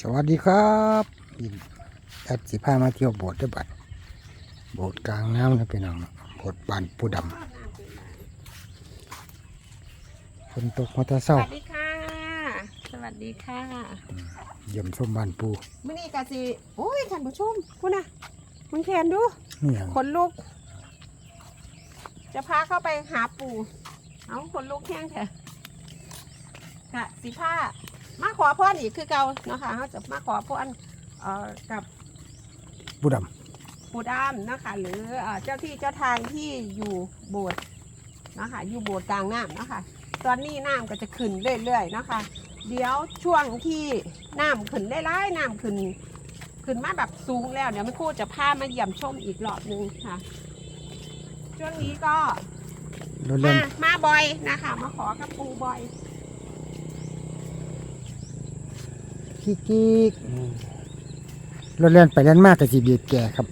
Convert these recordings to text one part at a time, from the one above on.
สวัสดีครับยินแอดสิพามาเที่ยวโบสถ์ด้วยบัดโบสถ์กลางน้ำนะพี่น้องโบสถ์บ้านปูดำฝนตกมาแตะสเศร้าวัสดีค่ะ สวัสดีค่ะเยี่ยมชมบ้านปูมื่อนี้กะสิโอ้ยท่านผู้ชมคุณนะมึงแขนดูนี่หยังขนลุก จะพาเข้าไปหาปู่ เอาขนลุกแห้งแท้ค่ะสิผ้า มาขอพรอีกคือเก่าเนาะค่ะเขาจะมาขอพรเอ่อกับปูดปู่ดามนะคะหรือเอ่อเจ้าที่เจ้าทางที่อยู่โบสถ์นะคะอยู่โบสถ์กลางน้ำนะคะตอนนี้น้ำก็จะขึ้นเรื่อยๆนะคะเดี๋ยวช่วงที่น้ำขึ้นได้ร้ายๆน้ำขึ้นขึ้นมาแบบสูงแล้วเดี๋ยวแม่ครู่จะพามาเยี่ยมชมอีกรอบหนึงค่ะ ช่วงนี้ก็ำรถเล่มานมาบ่อยนะคะ มาขอกับปูบ่อย กิ๊กกิ๊กอืมรถเล่นไปเล่นมากกับสีเบียดแก่ครับ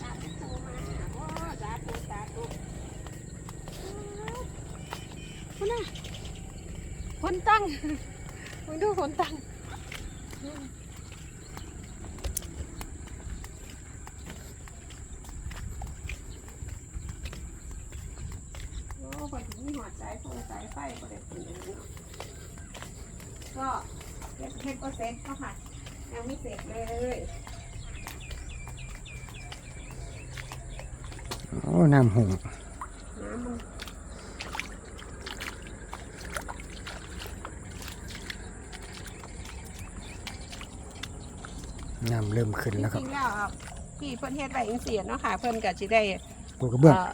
สาธุปูมาโอ้สาธุสาธุคุณน่ะคนตั้ง มึงดูคนตั้งโอ้คนที่มีหัวใจคงใจไฟก็ได้เป็นอย่างนี้เนาะก็เฮ็ดเฮ็ดก็เสร็จแล้วค่ะ ยังไม่เสร็จเลยโอ้น้ำหงน้ำมันน้ำเริ่มขึ้นจแล้วครับริงๆแล้วอะพี่เพิ่นเฮ็ดไว้อิงเสียเนาะค่ะ เพิ่นก็สิได้ปูกระเบื้องเอ่อ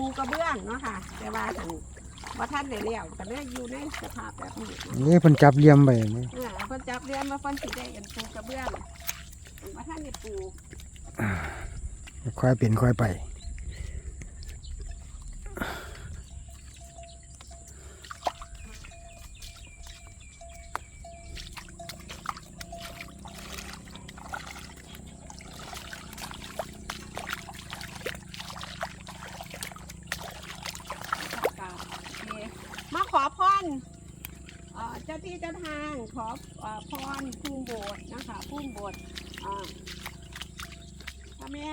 ปูกระเบื้องเนาะค่ะ แต่ว่าทันว่าท่านได้แล้วก็เลยอยู่ในสภาพแบบนี้นี่เพิ่นจับเหลี่ยมไปนี่เออเพิ่นจับเรียนมาเพิ่นสิได้กันปูกระเบื้องว่าท่านได้ปูค่อยเป็นค่อยไป ขอพรเอ่อเจ้าที่เจ้าทางขอเอ่อพรภูมิโบสถ์นะคะภูมิโบสถ์อ่าพระแม่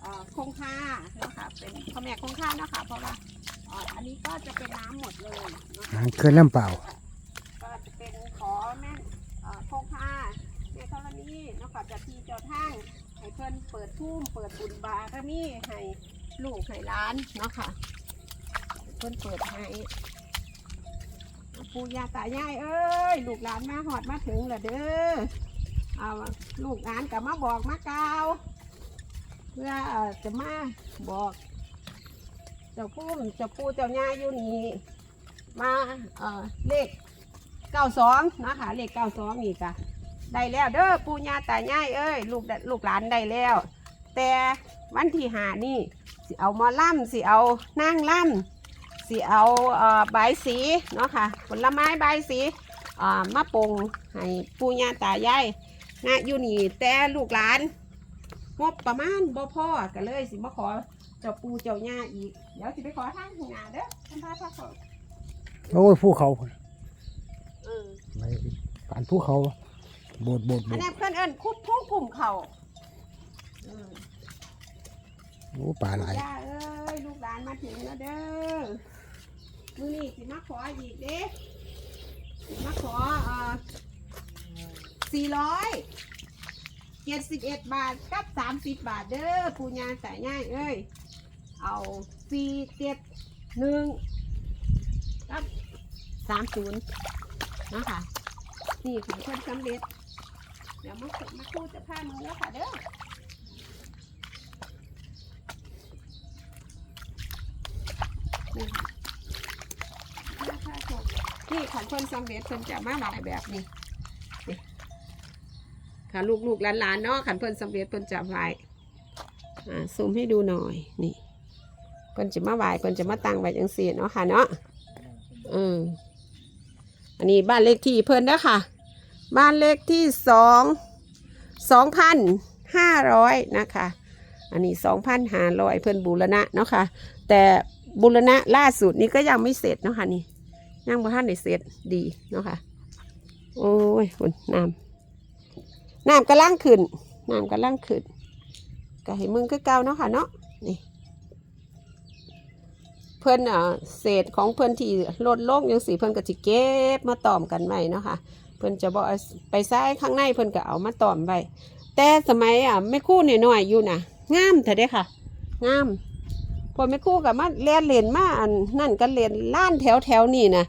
เอ่อคงคาเนาะค่ะเป็นพระแม่คงคาเนาะค่ะเพราะว่าเอ่ออันนี้ก็จะเป็นน้ำหมดเลยเนาะอ่าเขื่อนลำเปล่า ก็จะเป็นขอแม่เอ่อคงคาแม่ธรณีเนาะค่ะเจะที่เจ้าทางให้เพิ่นเปิดทุ่มเปิดบุญบารมีให้ลูกให้ร้านเนาะค่ะเพิ่นเปิดให้ ปู่ย่าตายายเอ้ยลูกหลานมาหอดมาถึงแล้วเด้อเอาลูกหลานกับมาบอกมากล่าวเพื่อจะมาบอกเจ้าปู่เจ้าปู่เจ้าย่าอยู่นี่มาเออเลขเก้าสองนะคะเลขเก้าสองนี่จ้ะได้แล้วเด้อปู่ย่าตายายเอ้ยลูกลูกหลานได้แล้ว แต่วันที่หานี่สิเอามอล่ำสิเอานางล่ำ สิเอาเอ่อใบายสีเนาะค่ะ ผลไม้ใบายสีเอ่อมะปงให้ปู่ย่าตายายนะอยู่นี่แต่ลูกหลานงบประมาณบ่พอก็เลยสิมาขอเจ้าปู่เจ้าย่าอีก เดี๋ยวสิไปขอทางข้างหน้าเด้อท่านพระพระขอโอ้ยภูเขาพุ่นเออไปผ่านภูเขาโบดโบดโบอันดนี้เพื่อนเอิ้นคุดทุ่งกลุ่มเขาเออโอ้ปลาหลายย่าเอ้ยลูกหลานมาถึงแล้วเด้อ มือนี่สิมาขออีกเด้สิมาขอเอ่อสี่ร้อยเจ็ดสิบเอ็ดบาทกับสามสิบบาทเด้อปูญาแต่ง่ายเอ้ยเอาสี่เจ็ดหนึ่งกับสามศูนย์นะคะนี่ของเพื่อนสำเร็จ เดี๋ยวมามาคู่จะพามึงแล้วค่ะเด้อนี่ค่ะ นี่ขันเพิ่นสำเร็จเพิ่นจะมาหลายแบบนี้ค่ะลูกลูกๆหลานๆเนาะขันเพิ่นสำเร็จเพิ่นจะไหวอ่าซูมให้ดูหน่อยนี่เพิ่นจะมาไหวเพิ่นจะมาตั้งไว้จังซี่เนาะค่ะเนาะอืมอันนี้บ้านเลขที่เพิ่นนะค่ะ บ้านเลขที่สองสองพันห้าร้อยนะคะ อันนี้สองพันห้าร้อยเพิ่นบูรณะเนาะค่ะ แต่บุรณะล่าสุดนี้ก็ยังไม่เสร็จเนาะค่ะนี่ ยังบ่ทันได้เสร็จดีเนาะค่ะ โอ้ยคุณน้ำน้ำกำลังขึ้นน้ำกำลังขึ้นก็ให้มึงคือเก่าเนาะค่ะเนาะนี่เพิ่อนอะเศษของเพิ่อนที่ลดลงยังสีเพิ่อนก็สิเก็บมาตอมกันไว้เนาะค่ะ เพิ่อนจะบอกไปใส่ข้างในเพิ่อนก็เอามาตอมไว้แต่สมัยอะแม่ครู่น้อยๆอยู่นะงามเถอะเด้ค่ะงาม พอแม่ครู่กับมาเล่นเล่นมาอันนั่นก็เล่นล้านแถวแถวนี่นะ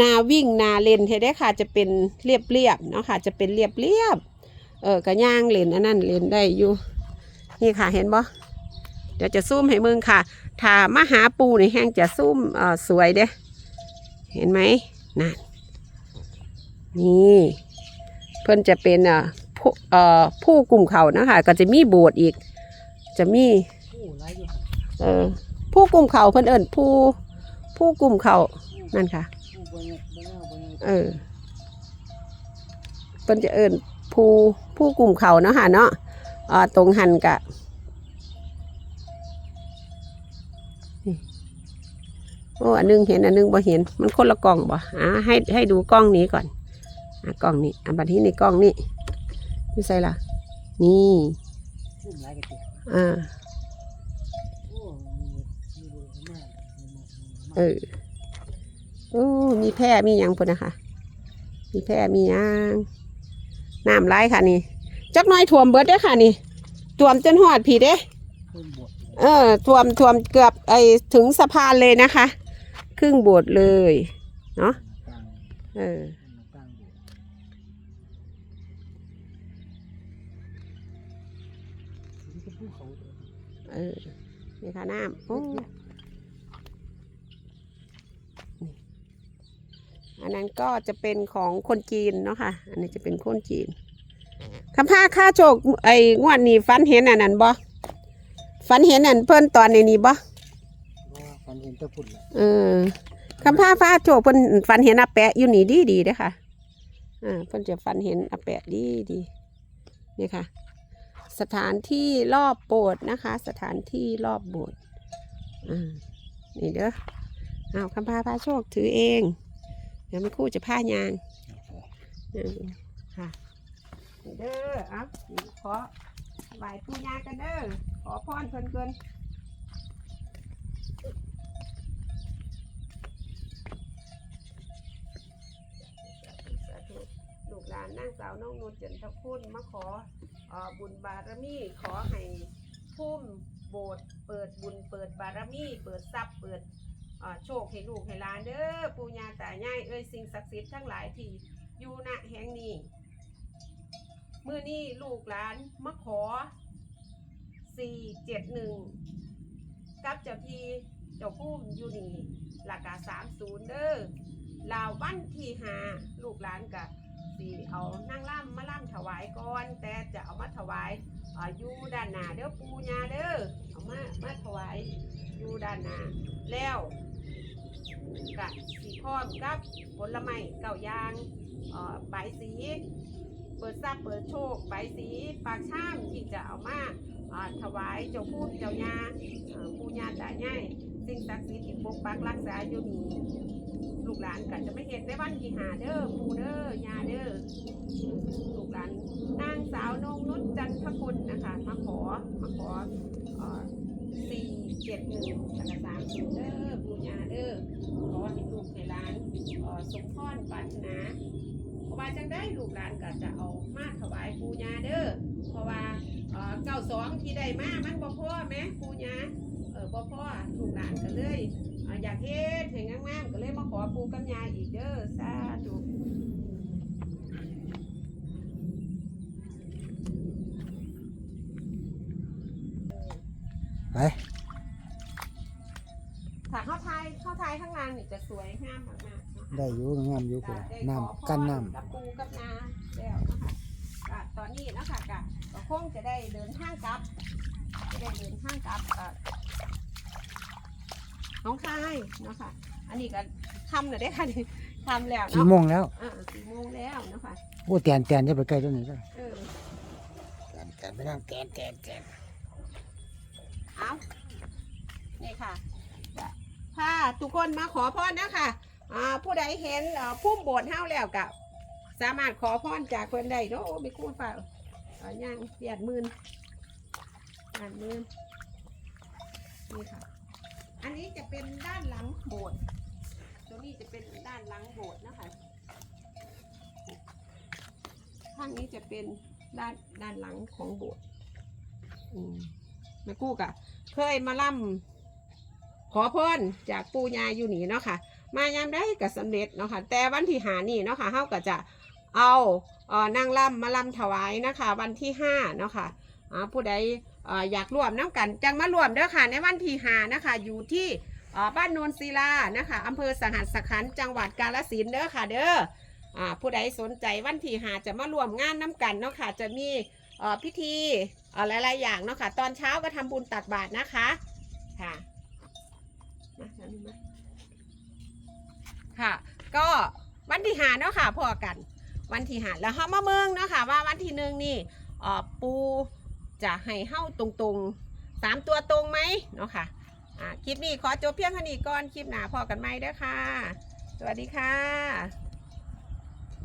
นาวิ่งนาเล่นเถอะเด้ค่ะจะเป็นเรียบเรียบๆเนาะค่ะจะเป็นเรียบเรียบๆเออกระย่างเล่นอันนั้นเล่นได้อยู่ นี่ค่ะเห็นบ่เดี๋ยวจะซูมให้มึงค่ะถ้ามาหาปูในแห้งจะซุ่มเอ่อสวยเด้เห็นไหมนั่นนี่เพิ่นจะเป็นเอ่อผู้เอ่อผู้กลุ่มเขานะคะก็จะมีโบสถ์อีก จะมี เออ ผู้กลุ่มเขาเพิ่นเอิ้นผู้ผู้กลุ่มเขานั่นค่ะ เออเพิ่นจะเอิ้นผู้ผู้กลุ่มเขาเนาะค่ะเนาะอ่าตรงหันกะโอ้อันหนึงเห็นอันหนึงบ่เห็น มันคนละกล้องบ่อ่าให้ให้ดูกล้องนี้ก่อนอ่ากล้องนี้อันบัดที่ในกล้องนี้นี่ใส่ละนี่อ่า เออโอ้มีแพร่มีหยังพุ่นนะคะ มีแพร่มีหยังน้ำไหลค่ะนี่จักน้อยท่วมเบิดเด้อค่ะนี่ท่วมจนหอดผีเด้เออท่วมท่วมเกือบไอถึงสะพานเลยนะคะ ครึ่งโบสถ์เลยเนาะเออเออนี่ค่ะน้ำโอ้ อันนั้นก็จะเป็นของคนจีนเนาะค่ะ อันนี้จะเป็นคนจีนคำพาค่าโชคไอ้งวดนี้ฟันเห็นอันนั้นบ่ฟันเห็นอันเพิ่นตอนในนี้บ่ฟันเห็นตะพุ่นเลยเออคำพาฟ้าโชคเพิ่นฝันเห็นอาแปะอยู่นี่ดีดีๆเด้อค่ะอ่าเพิ่นจะฝันเห็นอาแปะดีดีนี่ค่ะ สถานที่รอบโบสถ์นะคะ สถานที่รอบโบสถ์อ่านี่เด้อเอาคำพาพาโชคถือเองเดี๋ยวไม่คู่จะผ้ายางค่ะเด้อเอาขอไหว้ปู่ย่ากันเด้อขอพรเพิ่นเกินสาธุลูกหลานนางสาวน้องนุชจันทคุณมาขอบุญบารมีขอให้พุ่มโบสถ์เปิดบุญเปิดบารมี เปิดทรัพย์เปิด โชคให้ลูกให้หลานเด้อปู่ย่าตายายเอ้ยสิ่งศักดิ์สิทธิ์ทั้งหลายที่อยู่ณแห่งนี้เมื่อนี้ลูกหลานมาขอสี่เจ็ดหนึ่งกับเจ้าที่เจ้าพุ่มอยู่นี่หลักกาสามศูนย์เด้อลาววันที่หาลูกหลานกับสีเอานั่งล่ำมาล่ำถวายก่อน แต่จะเอามาถวายอ่ออยู่ด้านหน้าเด้อปูญาเด้อเอามามาถวายอยู่ด้านหน้าแล้ว กะสีพร้อมกับผลไม้เก่าอยางเอ่อใบสี เปิดทรัพย์เปิดโชคใบสีปากช่ามที่จะเอามาถวายเจ้าพูดเจ้ายาเอ่อปูญาตายายสิ่งศักดิ์สิทธิ์ที่ปกปักรักษาอยู่นี่ลูกหลานก็จะไม่เห็นได้วันที่หาเด้อปูเด้อยาเด้อลูกหลานนางสาวนงนุชจันทคุณนะคะมาขอมาขอสี่เจ็ดหนึ่งสามศูนย์เด้อปูยาเด้อขอให้ลูกให้หลานเอ่อสมพร ปรารถนาเพราะว่าจังได้ลูกหลานก็จะเอามาถวายปูยาเด้อเพราะว่าเก้าสองที่ได้มามันบ่พอไหมปูยาเออบ่พอลูกหลานก็เลยอยากเฮ็ดให้งามๆก็เลยมาขอปูกับยายอีกเด้อสาธุไได้อยู่งามอยู่ก็พุ่นได้น้ำขอพรกันน้กับปูกับนาแล้วนะคะก็ตอนนี้นะคะก็ก็คงจะได้เดินทางกลับจะได้เดินทางกลับเอ่อน้องคายเนาะคะอันนี้ก็ทำแล้วได้อค่ะนี่ทำแล้วำกี่เนาะโมงแล้วอ่าสี่โมงแล้วเนาะคะโอ้แตนแตนจะไปใกล้ตัวนี้ก็เออ แตนแตนไปนั่งแตนแตนแตนเอานี่ค่ะจะพาทุกคนมาขอพรนะคะ อ่าผู้ใดเห็นเอ่อพุ่มโบสถ์เฮาแล้วกับสามารถขอพรจากเพิ่นได้เนาะโอ้ไม่คู่เปล่าเอ่อย่างเปียดหมื่นแปดหมื่นนี่ค่ะ อันนี้จะเป็นด้านหลังโบสถ์ตัวนี้จะเป็นด้านหลังโบสถ์นะคะข้างนี้จะเป็นด้านด้านหลังของโบสถ์อืมแม่กู้กะเคยมาล่ำขอพรจากปู่ย่าอยู่นี่เนาะค่ะ มายามได้ก็สำเร็จเนาะค่ะแต่วันที่หานี่เนาะค่ะเฮาก็จะเอาเออนางล่ำมาล่ำถวายนะคะ วันที่ห้าเนาะค่ะอ่าผู้ใดออยากร่วมน้ำกันจังมารวมเด้อค่ะในวันที่หานะคะอยู่ที่บ้านโนนศิลานะคะอำเภอสหัสขันจังหวัดกาฬสินเด้อค่ะเด้ออผู้ใดสนใจวันที่หาจะมารวมงานน้ำกันเนาะค่ะจะมีพิธีหลายๆอย่างเนาะค่ะตอนเช้าก็ทำบุญตักบาตรนะคะค่ะ ที่หาเนาะค่ะพอกัน วันที่หาแล้วเฮามาเมืองเนาะค่ะว่าวันที่หนึ่งนี่ออปูจะให้เฮาตรงๆสามตัวตรงไหมเนาะค่ะคลิปนี้ขอจบเพียงเท่านี้ก่อนคลิปหน้าพอกันไหมเด้อค่ะ สวัสดีค่ะ